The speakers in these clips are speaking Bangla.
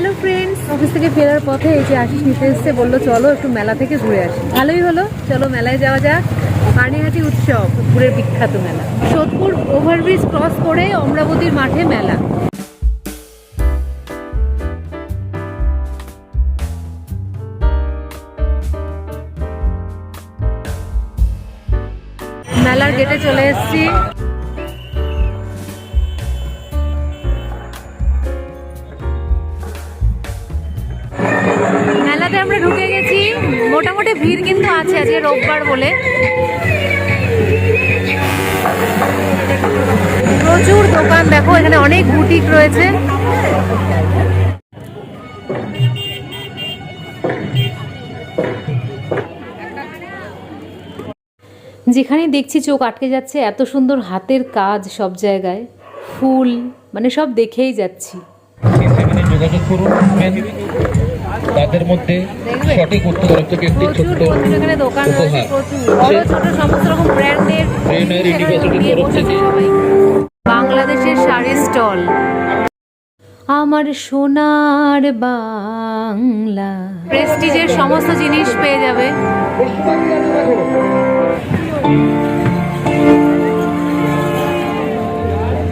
হ্যালো ফ্রেন্ডস অফিস থেকে ফেরার পথে এই যে আশিস নিতে এসছে, বলল, চলো একটু মেলা থেকে ঘুরে আসি। ভালোই হলো। চলো, মেলায় যাওয়া যাক। পানিহাটি উৎসব সোদপুরের বিখ্যাত মেলা। সোদপুর ওভারব্রিজ ক্রস করে অমরাবতীর মাঠে মেলা। মেলার গেটে চলে এসেছি। মেলাতে আমরা ঢুকে গেছি। মোটামুটি ভিড় কিন্তু আছে আজকে রোববার বলে। প্রচুর দোকান, দেখো, এখানে অনেক বুটিক রয়েছে। যেখানে দেখছি চোখ আটকে যাচ্ছে, এত সুন্দর হাতের কাজ সব জায়গায়। ফুল মানে সব দেখেই যাচ্ছি। যোগাযোগ করুন। তাদের মধ্যে সঠিক উত্তর থেকে একটি ছোট্ট উপহার। ব্রেনার ইউনিভার্সিটির তরফ থেকে বাংলাদেশের শাড়ির স্টল। আমার সোনার বাংলা। প্রেস্টিজের সমস্ত জিনিস পেয়ে যাবে।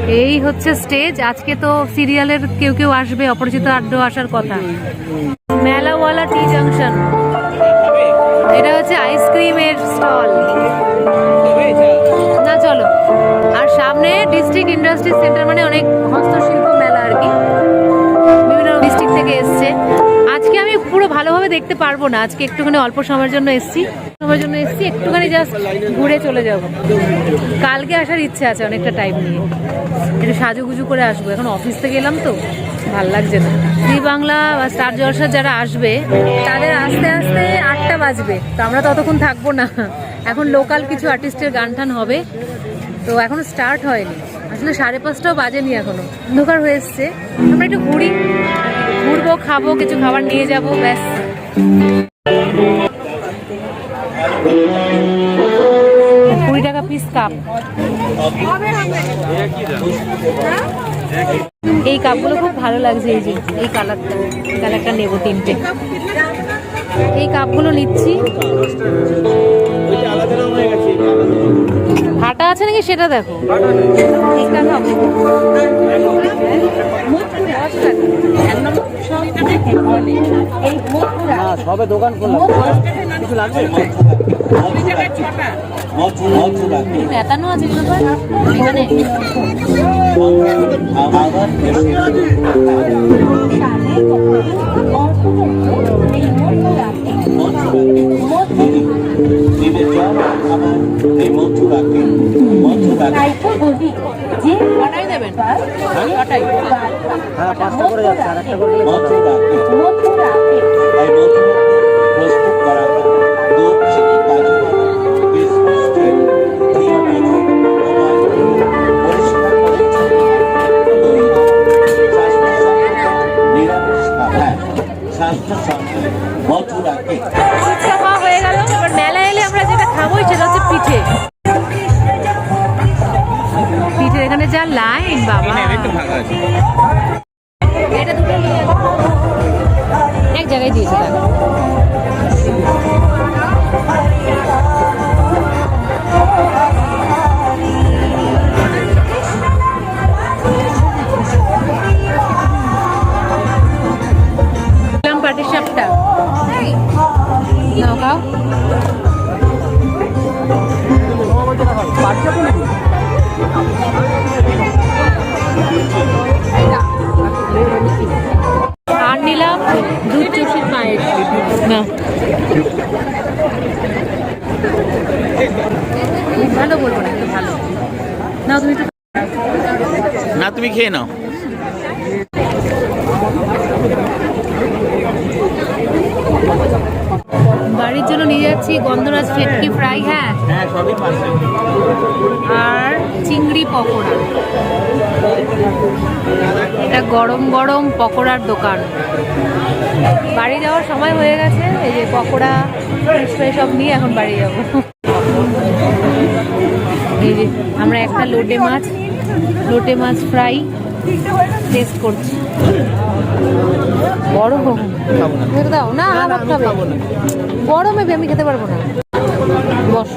এই হচ্ছে স্টেজ আজকে তো সিরিয়ালের কেউ কেউ আসবে, অপরিচিত আড্ডা আসার কথা। মেলাওয়ালা টি জাংশন এটা হচ্ছে আইসক্রিমের স্টল না, চলো। আর সামনে ডিস্ট্রিক্ট ইন্ডাস্ট্রি সেন্টার মানে অনেক হস্তশিল্প মেলা আর কি। বিভিন্ন ডিস্ট্রিক্ট থেকে এসছে। আজকে আমি পুরো ভালোভাবে দেখতে পারব না। আজকে একটুখানি অল্প সময়ের জন্য এসছি। সময়ের জন্য এসছি, একটুখানি জাস্ট ঘুরে চলে যাব। কালকে আসার ইচ্ছে আছে অনেকটা টাইম নিয়ে। একটু সাজুগুজু করে আসব। এখন অফিস থেকে এলাম তো, ভালো লাগছে না। জি বাংলা বা স্টার জলসার যারা আসবে, তাদের আস্তে আস্তে আটটা বাজবে। তো আমরা ততক্ষণ থাকব না। এখন লোকাল কিছু আর্টিস্টের গান টান হবে। তো এখনও স্টার্ট হয়নি। আসলে সাড়ে পাঁচটাও বাজেনি এখনও। অন্ধকার হয়ে এসছে। আমরা একটু ঘুরি। ঘুরবো, খাব, কিছু খাবার নিয়ে যাব, ব্যাস। কাপ। এই কাপগুলো খুব ভালো লাগছে এই যে এই কালারটা কালারটা নেব তিনটে। এই কাপগুলো নিচ্ছি। ফাটা আছে নাকি সেটা দেখো? এইটা খাব সবে দোকান খোলা। কিছু লাগবে? নেতানো আছে এগুলো তো? কটাই দেবেন হ্যাঁ পাঁচটা করে যাচ্ছে আর একটা করে মেলা এলে আমরা যেটা খাবোই সেটা হচ্ছে পিঠে পিঠে এখানে যা লাইন বাবা এক জায়গায় দিয়েছে আর নিলাম দুধ চষির পায়েস না। ভালো বলব না ভালো। না তুমি না তুমি খেয়ে নাও বাড়ির যাচ্ছি গন্ধরাজ ভেটকি ফ্রাই হ্যাঁ? হ্যাঁ আর চিংড়ি পকোড়া। এটা গরম গরম পকোড়ার দোকান। বাড়ি যাওয়ার সময় হয়ে গেছে এই যে পকোড়া সব নিয়ে এখন বাড়ি যাব। এই যে আমরা একটা লোটে মাছ লোটে মাছ ফ্রাই টেস্ট করছি। না। ভেবে দাও। না আমার খাবে। খাব না। গরমে আমি খেতে পারব না। বস।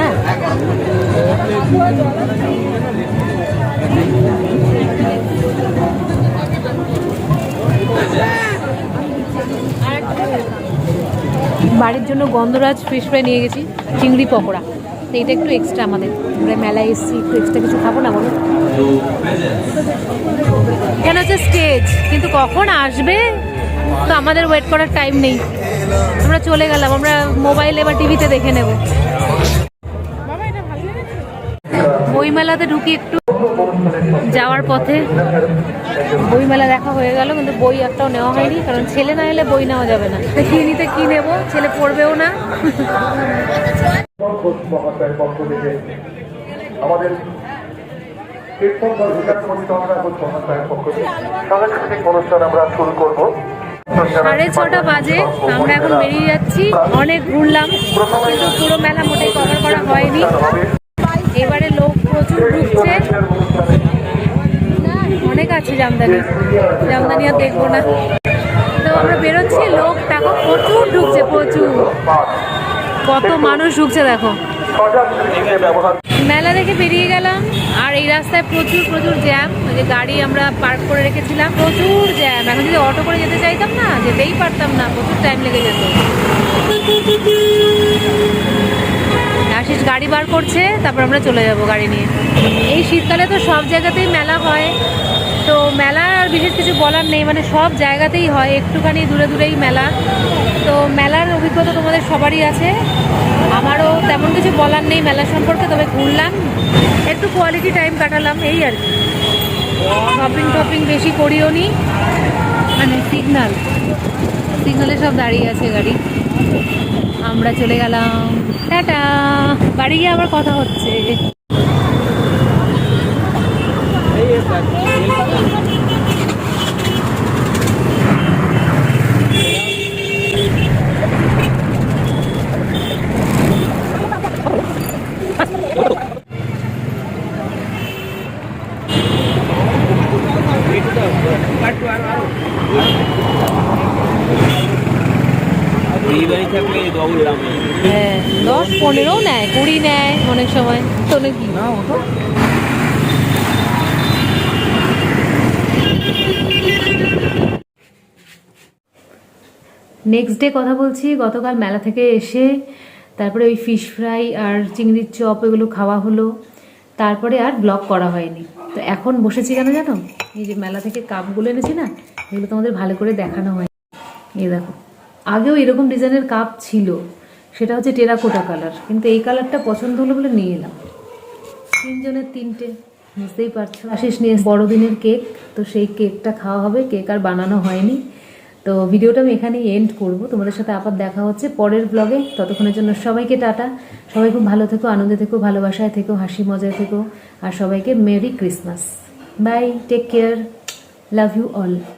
না বাড়ির জন্য গন্ধরাজ ফিশ ফ্রাই নিয়ে গেছি, চিংড়ি পকোড়া। তো এটা একটু এক্সট্রা আমাদের। আমরা মেলায় এসেছি, একটু এক্সট্রা কিছু খাব না বলো? এখানে হচ্ছে স্টেজ কিন্তু কখন আসবে? তো আমাদের ওয়েট করার টাইম নেই। আমরা চলে গেলাম, আমরা মোবাইলে বা টিভিতে দেখে নেব। বইমেলাতে ঢুকি একটু যাওয়ার পথে। বইমেলা দেখা হয়ে গেল, কিন্তু বই একটাও নেওয়া হয়নি, কারণ ছেলে না এলে বই নেওয়া যাবে না। কি নিতে কি নেব? ছেলে পড়বেও না। আমাদের কীর্তন দল বিকাশ পরিচালনা ঘোষ মহাশয়ের পক্ষ থেকে সাংস্কৃতিক অনুষ্ঠান আমরা শুরু করব। সাড়ে ছটা বাজে আমরা এখন বেরিয়ে যাচ্ছি। অনেক ঘুরলাম। কিন্তু পুরো মেলা মোটেই কভার করা হয়নি। এবারে লোক প্রচুর ঢুকছে। অনেক আছে জামদানি। জামদানি আর দেখব না। তো আমরা বেরোচ্ছি লোক দেখো প্রচুর ঢুকছে প্রচুর। কত মানুষ ঢুকছে দেখো। ব্যবহার মেলা দেখে বেরিয়ে গেলাম, আর এই রাস্তায় প্রচুর প্রচুর জ্যাম ওই যে গাড়ি আমরা পার্ক করে রেখেছিলাম, প্রচুর জ্যাম এখন যদি অটো করে যেতে চাইতাম না, যেতেই পারতাম না, প্রচুর টাইম লেগে যেত। আশিস গাড়ি বার করছে, তারপর আমরা চলে যাব গাড়ি নিয়ে। এই শীতকালে তো সব জায়গাতেই মেলা হয়, তো মেলা আর বিশেষ কিছু বলার নেই মানে সব জায়গাতেই হয়, একটুখানি দূরে দূরেই মেলা। তো মেলার অভিজ্ঞতা তোমাদের সবারই আছে। আমারও তেমন কিছু বলার নেই মেলা সম্পর্কে, তবে ঘুরলাম। একটু কোয়ালিটি টাইম কাটালাম, এই আর কি। শপিং টপিং বেশি করিও নি। মানে সিগনাল সিগনালে সব দাঁড়িয়ে আছে গাড়ি। আমরা চলে গেলাম। টাটা! বাড়ি গিয়ে আবার কথা হচ্ছে। হ্যাঁ দশ পনেরো নেয় কুড়ি নেয় অনেক সময় তো নাকি? না ওঠো নেক্সট ডে কথা বলছি গতকাল মেলা থেকে এসে তারপরে ওই ফিশ ফ্রাই আর চিংড়ির চপ এগুলো খাওয়া হলো তারপরে আর ব্লগ করা হয়নি। তো এখন বসেছি কেন জানো? এই যে মেলা থেকে কাপগুলো এনেছি না, এগুলো তোমাদের ভালো করে দেখানো হয়। এই দেখো, আগেও এরকম ডিজাইনের কাপ ছিল, সেটা হচ্ছে টেরাকোটা কালার, কিন্তু এই কালারটা পছন্দ হলো বলে নিয়ে এলাম। তিনজনের তিনটে, বুঝতেই পারছ? আশিস নিয়ে বড়দিনের কেক, তো সেই কেকটা খাওয়া হবে, কেক আর বানানো হয়নি। তো ভিডিওটা আমি এখানেই এন্ড করব। তোমাদের সাথে আবার দেখা হচ্ছে পরের ব্লগে ততক্ষণের জন্য সবাইকে টাটা। সবাই খুব ভালো থেকো, আনন্দে থেকো, ভালোবাসায় থেকো, হাসি মজায় থেকো। আর সবাইকে merry Christmas. Bye, take care, love you all.